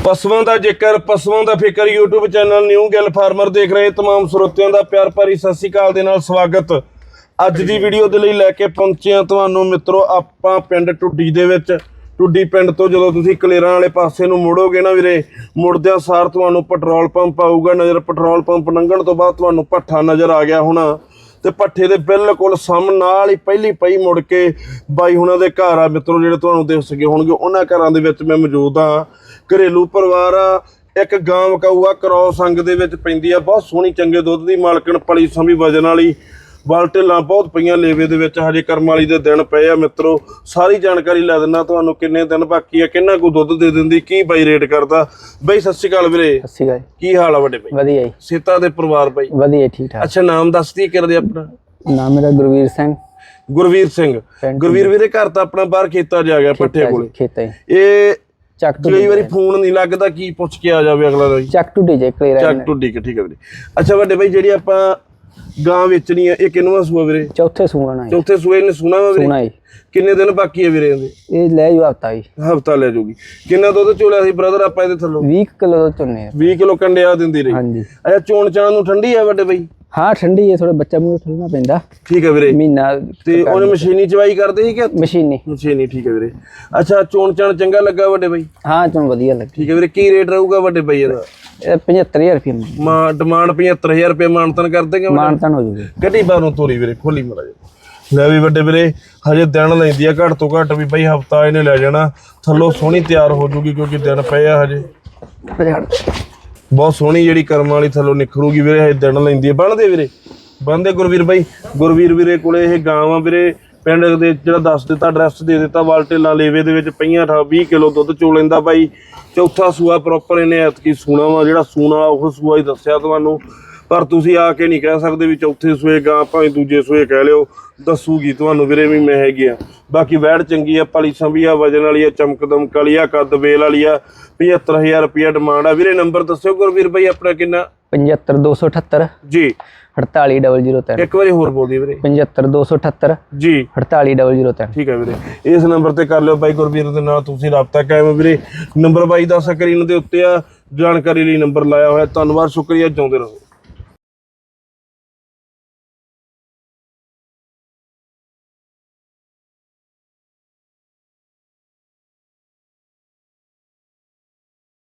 ਪਸ਼ੂਆਂ ਦਾ ਜ਼ਿਕਰ ਪਸ਼ੂਆਂ ਦਾ ਫਿਕਰ YouTube channel new Gill farmer ਦੇਖ ਰਹੇ तमाम ਸਰੋਤਿਆਂ ਦਾ ਪਿਆਰ ਭਰੀ ਸਤਿ ਸ੍ਰੀ ਅਕਾਲ ਦੇ ਨਾਲ ਸਵਾਗਤ ਅੱਜ ਦੀ ਵੀਡੀਓ ਦੇ ਲਈ ਲੈ ਕੇ ਪਹੁੰਚੇ ਹਾਂ ਤੁਹਾਨੂੰ ਮਿੱਤਰੋ ਆਪਾਂ ਪਿੰਡ ਟੁੱਡੀ ਦੇ ਵਿੱਚ ਟੁੱਡੀ ਪਿੰਡ ਤੋਂ ਜਦੋਂ ਤੁਸੀਂ ਕਲੇਰਾਂ ਵਾਲੇ ਪਾਸੇ ਨੂੰ ਮੁੜੋਗੇ ਨਾ ਵੀਰੇ ਮੁੜਦਿਆਂ ਸਾਰ ਤੁਹਾਨੂੰ ਪੈਟਰੋਲ ਪੰਪ ਆਊਗਾ ਨਜ਼ਰ ਪੈਟਰੋਲ ਪੰਪ ਲੰਘਣ ਤੋਂ ਬਾਅਦ ਤੁਹਾਨੂੰ ਪੱਠਾ ਨਜ਼ਰ ਆ ਗਿਆ ਹੋਣਾ ਤੇ ਪੱਠੇ ਦੇ ਬਿਲਕੁਲ ਸਾਹਮਣੇ ਨਾਲ ਹੀ ਪਹਿਲੀ ਪਈ ਮੁੜ ਕੇ ਬਾਈ ਹੁਣਾਂ ਦੇ ਘਰ ਆ, ਮਿੱਤਰੋ ਜਿਹੜੇ ਤੁਹਾਨੂੰ ਦਿਖ ਸਕੇ ਹੋਣਗੇ, ਉਹਨਾਂ ਘਰਾਂ ਦੇ ਵਿੱਚ ਮੈਂ ਮੌਜੂਦ ਆ ਘਰੇਲੂ ਪਰਿਵਾਰ ਆ, ਇੱਕ ਗਾਂ ਵਕਾਊਆ ਕਰੋ ਸੰਗ ਦੇ ਵਿੱਚ ਪੈਂਦੀ ਆ, ਬਹੁਤ ਸੋਹਣੀ ਚੰਗੇ ਦੁੱਧ ਦੀ ਮਾਲਕਣ, ਪਲੀ ਸੰਭੀ ਵਜਨ ਵਾਲੀ ਬਾਲਟੇਲਾਂ ਬਹੁਤ ਪਈਆਂ ਲੇਵੇ ਦੇ ਵਿੱਚ ਹਜੇ ਕਰਮ ਵਾਲੀ ਦੇ ਦਿਨ ਪਏ ਆ ਮਿੱਤਰੋ। ਸਾਰੀ ਜਾਣਕਾਰੀ ਲੈ ਦਿੰਦਾ ਤੁਹਾਨੂੰ ਕਿੰਨੇ ਦਿਨ ਬਾਕੀ ਆ ਕਿੰਨਾ ਕੁ ਦੁੱਧ ਦੇ ਦਿੰਦੀ ਕੀ ਬਾਈ ਰੇਟ ਕਰਦਾ। ਬਾਈ ਸਤਿ ਸ਼੍ਰੀ ਅਕਾਲ ਵੀਰੇ। ਸਤਿ ਸ਼੍ਰੀ ਅਕਾਲ। ਕੀ ਹਾਲ ਆ ਵੱਡੇ ਬਾਈ? ਵਧੀਆ ਜੀ। ਸੀਤਾ ਦੇ ਪਰਿਵਾਰ ਬਾਈ? ਵਧੀਆ ਠੀਕ ਠਾਕ ਅੱਛਾ ਨਾਮ ਦੱਸਦੀ ਕਰਦੇ ਆਪਣਾ? ਨਾਮ ਮੇਰਾ ਗੁਰਵੀਰ ਸਿੰਘ। ਗੁਰਵੀਰ ਸਿੰਘ। ਗੁਰਵੀਰ ਵੀਰੇ ਘਰ ਤਾਂ ਆਪਣਾ ਬਾਹਰ ਖੇਤਾ ਜਾ ਗਿਆ ਪੱਠੇ ਕੋਲੇ। ਖੇਤਾ ਇਹ ਚੱਕ ਕਈ ਟੁੱਡੀ ਵਾਰੀ ਫੋਨ ਨਹੀਂ ਲੱਗਦਾ ਕੀ ਪੁੱਛ ਕੇ ਆ ਜਾਵੇ ਅਗਲਾ ਦਾ ਚੱਕ ਟੁੱਡੀ ਜੇ ਕਲੀਅਰ ਚੱਕ ਟੁੱਡੀ ਕਿ ਠੀਕ ਹੈ ਵੀਰੇ। ਅੱਛਾ ਵੱਡੇ ਬਾਈ ਜਿਹੜੀ ਆਪਾਂ ਗਾਂ ਵੇਚਣੀ ਆ ਇਹ ਕਿੰਨਵਾਂ ਸੂਆ ਵੀਰੇ? ਚੌਥੇ ਸੂਣਾ ਜੀ ਚੌਥੇ ਸੂਏ ਨੇ ਸੁਣਾ ਵਾ ਵੀਰੇ? ਸੂਣਾ ਜੀ ਕਿੰਨੇ ਦਿਨ ਬਾਕੀ ਆ ਵੀਰੇ ਇਹਦੇ? ਇਹ ਲੈ ਜੋ ਹਫਤਾ ਜੀ ਹਫਤਾ ਲੈ ਜਾਊਗੀ ਕਿੰਨਾ ਦੁੱਧ ਚੋਲਿਆ ਸੀ ਬ੍ਰਦਰ ਆਪਾਂ ਇਹਦੇ ਥੱਲੋਂ? 20 ਕਿਲੋ ਚੁੰਨੇ ਆ। 20 ਕਿਲੋ ਕੰਡਿਆ ਦਿੰਦੀ ਰਹੀ। ਹਾਂਜੀ। ਅੱਛਾ ਚੋਣ ਚਾਣ ਨੂੰ ਠੰਡੀ ਆ ਵੱਡੇ ਬਾਈ? ਹਾਂ ਠੰਡੀ ਹੈ ਥੋੜਾ ਬੱਚਾ ਮੂੰਹ ਠਲਣਾ ਪੈਂਦਾ। ਠੀਕ ਹੈ ਵੀਰੇ। ਮਹੀਨਾ ਤੇ ਉਹਨੇ ਮਸ਼ੀਨੀ ਚਵਾਈ ਕਰਦੇ ਸੀ ਕਿ ਮਸ਼ੀਨੀ। ਮਸ਼ੀਨੀ ਠੀਕ ਹੈ ਵੀਰੇ। ਅੱਛਾ ਚੋਣ ਚਾਣ ਚੰਗਾ ਲੱਗਾ ਵੱਡੇ ਬਾਈ? ਹਾਂ ਚੋਂ ਵਧੀਆ ਲੱਗੀ। ਠੀਕ ਹੈ ਵੀਰੇ ਕੀ ਰੇਟ ਰਹੂਗਾ ਵੱਡੇ ਬਾਈ ਇਹਦਾ? ਇਹ 75000 ਰੁਪਏ ਮਾ ਡਿਮਾਂਡ 75000 ਰੁਪਏ ਮਾਨਤਨ ਕਰ ਦੇਗੇ ਮਾਨਤਨ ਹੋ ਜੂਗੀ ਗੱਡੀ ਬਾਹਰ ਨੂੰ ਤੋਰੀ ਵੀਰੇ ਖੋਲੀ ਮਰਾ ਜਾ ਲੈ ਵੀ ਵੱਡੇ ਵੀਰੇ ਹਜੇ ਦਿਨ ਲੈਂਦੀ ਆ ਘੱਟ ਤੋਂ ਘੱਟ ਵੀ ਬਈ ਹਫਤਾ ਇਹਨੇ ਲੈ ਜਾਣਾ। ਥੱਲੋਂ ਸੋਹਣੀ ਤਿਆਰ ਹੋ ਜੂਗੀ ਕਿਉਂਕਿ ਦਿਨ ਪਏ ਆ ਹਜੇ। ਬਹੁਤ ਸੋਹਣੀ ਜਿਹੜੀ ਕਰਮ ਵਾਲੀ ਥੱਲੋਂ ਨਿਖਰੂਗੀ ਵੀਰੇ, ਇਹ ਦਿਨ ਲੈਂਦੀ ਹੈ। ਬੰਨਦੇ ਵੀਰੇ ਬੰਨਦੇ ਗੁਰਵੀਰ ਬਾਈ। ਗੁਰਵੀਰ ਵੀਰੇ ਕੋਲੇ ਇਹ ਗਾਂ ਆ ਵੀਰੇ, ਪਿੰਡ ਦੇ ਜਿਹੜਾ ਦੱਸ ਦਿੱਤਾ ਐਡਰੈਸ ਦੇ ਦਿੱਤਾ ਵਾਲਟੇਲਾ ਲੇਵੇ ਦੇ ਵਿੱਚ ਪਈਆਂ ਠਾ 20 ਕਿਲੋ ਦੁੱਧ ਚੋ ਲੈਂਦਾ ਬਾਈ। ਚੌਥਾ ਸੂਆ ਪ੍ਰੋਪਰ ਇਹਨੇ ਐਤਕੀ ਸੂਣਾ ਵਾ, ਜਿਹੜਾ ਸੂਣਾ ਉਹ ਸੂਆ ਹੀ ਦੱਸਿਆ ਤੁਹਾਨੂੰ। ਪਰ ਤੁਸੀਂ ਆ ਕੇ ਨਹੀਂ ਕਹਿ ਸਕਦੇ ਵੀ ਚੌਥੇ ਸੂਏ ਗਾਂ ਭਾਵੇਂ ਦੂਜੇ ਸੂਏ ਕਹਿ ਲਿਓ ਦੱਸੂਗੀ ਤੁਹਾਨੂੰ ਵੀਰੇ ਵੀ ਮੈਂ ਹੈਗੀ ਆ। ਬਾਕੀ ਵੈੜ ਚੰਗੀ ਆ ਪਲੀ ਸੰਭੀ ਆ ਵਜਨ ਵਾਲੀ ਆ ਚਮਕ ਦਮਕ ਵਾਲੀ ਆ ਕੱਦ ਵੇਲ ਵਾਲੀ ਆ 75000 ਰੁਪਿਆ ਡਿਮਾਂਡ ਆ। ਵੀਰੇ ਨੰਬਰ ਦੱਸਿਓ ਗੁਰਵੀਰ ਬਾਈ ਆਪਣਾ ਕਿੰਨਾ? 75278 ਜੀ। 48003 ਇੱਕ ਵਾਰੀ ਹੋਰ ਬੋਲ ਦਿਓ ਵੀਰੇ। 75278 ਜੀ। 48003 ਠੀਕ ਹੈ ਵੀਰੇ। ਇਸ ਨੰਬਰ ਤੇ ਕਰ ਲਿਓ ਬਾਈ ਗੁਰਵੀਰ ਦੇ ਨਾਲ ਤੁਸੀਂ ਰਾਬਤਾ ਕਾਇਮ ਵੀਰੇ। ਨੰਬਰ ਬਾਈ ਦਾ ਸਕਰੀਨ ਦੇ ਉੱਤੇ ਆ। ਜਾਣਕਾਰੀ ਲਈ ਨੰਬਰ ਲਾਇਆ ਹੋਇਆ। ਧੰਨਵਾਦ ਸ਼ੁਕਰੀਆ। ਜਿਉਂਦੇ ਰਹੋ।